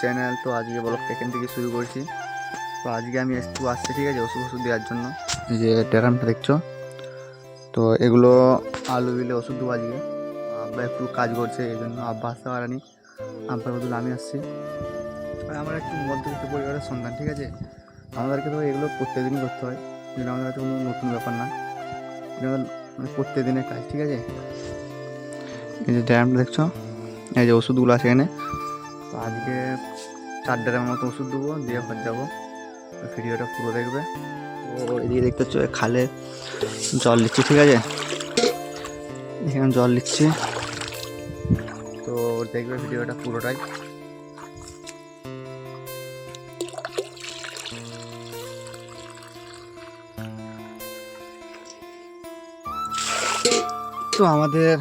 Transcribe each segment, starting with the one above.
Channel তো আজকে ব্লগটা এখান থেকে শুরু করছি। তো আজকে আমি একটু আসছি, ঠিক আছে? ওষুধ ওষুধ দেওয়ার জন্য। যে ড্রামটা দেখছ? তো এগুলো আলু বিলে ওষুধ দেবো আজকে। আব্বা একটু কাজ করছে, এই জন্য আব্বা আসতে পারেনি। আব্বার বদলে আমি আসছি। আর আমার একটু মধ্যবিত্ত পরিবারের সন্তান, ঠিক আছে? আমাদেরকে তো এগুলো প্রত্যেকদিনই করতে হয়। এগুলো আমাদের কোনো নতুন ব্যাপার না। মানে প্রত্যেক দিনের কাজ, ঠিক আছে? এই যে ড্রামটা দেখছ? এই যে ওষুধগুলো আছে এখানে। আজকে চার মতো ওষুধ দেবো, দিয়ে ঘর যাব। ভিডিওটা পুরো দেখবে। তো এদিকে দেখতে এই খালে জল নিচ্ছি ঠিক আছে? এখানে জল নিচ্ছি তো দেখবে ভিডিওটা পুরোটাই। তো আমাদের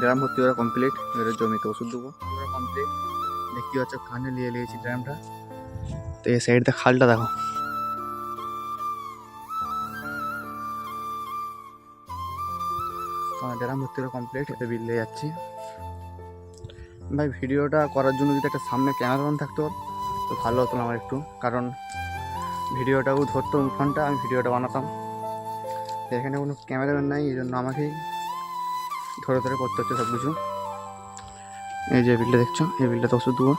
ড্রাম ভর্তি করা কমপ্লিট এবারে জমিতে ওষুধ দেবো। কমপ্লিট দেখতে পাচ্ছ, কানে নিয়ে নিয়েছি ড্রামটা। তো এই সাইডটা খালটা দেখো। ড্রাম ভর্তি কমপ্লিট এতে বিলে যাচ্ছি। ভাই, ভিডিওটা করার জন্য যদি একটা সামনে ক্যামেরাম্যান থাকতো, তো ভালো হতো আমার একটু। কারণ ভিডিওটাও ধরতো ফোনটা, আমি ভিডিওটা বানাতাম। এখানে কোনো ক্যামেরাম্যান নাই, এই জন্য আমাকেই ধরে ধরে করতে হচ্ছে সব কিছু এই যে বিলটা দেখছ, এই বিলটাতে ওষুধ দেবো।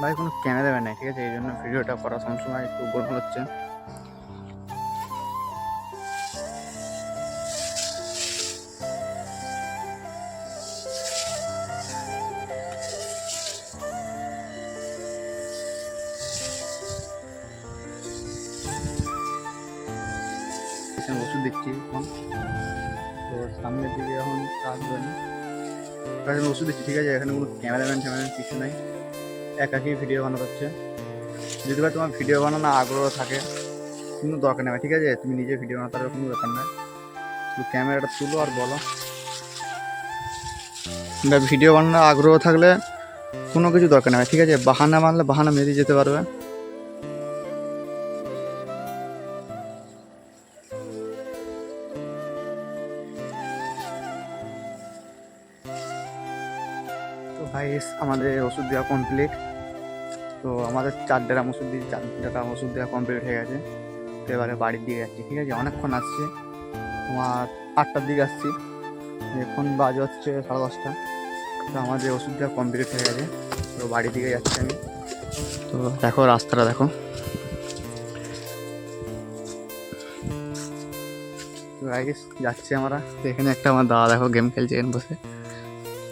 ভাই, কোনো ক্যামেরাম্যান নাই ঠিক আছে? এই জন্য ভিডিওটা করা সবসময় একটু গোলমাল হচ্ছে। ওষুধ দিচ্ছি এখন। তো সামনের দিকে এখন কাজ হয়নি ওষুধ দিচ্ছি, ঠিক আছে? এখানে কোনো ক্যামেরাম্যান ট্যামেরাম্যান কিছু নাই। একাকেই ভিডিও বানাতে হচ্ছে। যদি ভাই তোমার ভিডিও বানানো আগ্রহ থাকে, কোনো দরকার নেই ঠিক আছে? তুমি নিজে ভিডিও বানাতে পারবে কোনো ব্যাপার নয়। শুধু ক্যামেরাটা তুলো আর বলো। বা ভিডিও বানানোর আগ্রহ থাকলে কোনো কিছু দরকার নেই ঠিক আছে? বাহানা মানলে বাহানা মেরে যেতে পারবে। তো ভাই আমাদের ওষুধ দেওয়া কমপ্লিট তো আমাদের চার ড্রাম ওষুধ দিয়ে চার ড্রাম ওষুধ দেওয়া কমপ্লিট হয়ে গেছে। তো এবারে বাড়ির দিকে যাচ্ছি, ঠিক আছে? অনেকক্ষণ আসছে। তোমার আটটার দিকে আসছি। এখন বাজে হচ্ছে সাড়ে দশটা। তো আমাদের ওষুধ দেওয়া কমপ্লিট হয়ে গেছে। তো বাড়ির দিকে যাচ্ছি আমি। তো দেখো, রাস্তাটা দেখো। যাচ্ছি আমরা। এখানে একটা আমার দাদা দেখো গেম খেলছে এখানে বসে।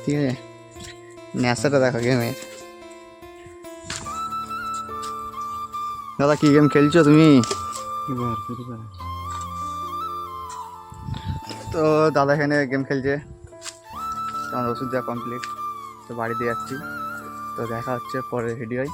ঠিক আছে? নেশাটা দেখা গেমের দাদা, কি গেম খেলছো তুমি? তো দাদা এখানে গেম খেলছে। আমার ওষুধ দেওয়া কমপ্লিট তো বাড়িতে যাচ্ছি। তো দেখা হচ্ছে পরে ভিডিওয়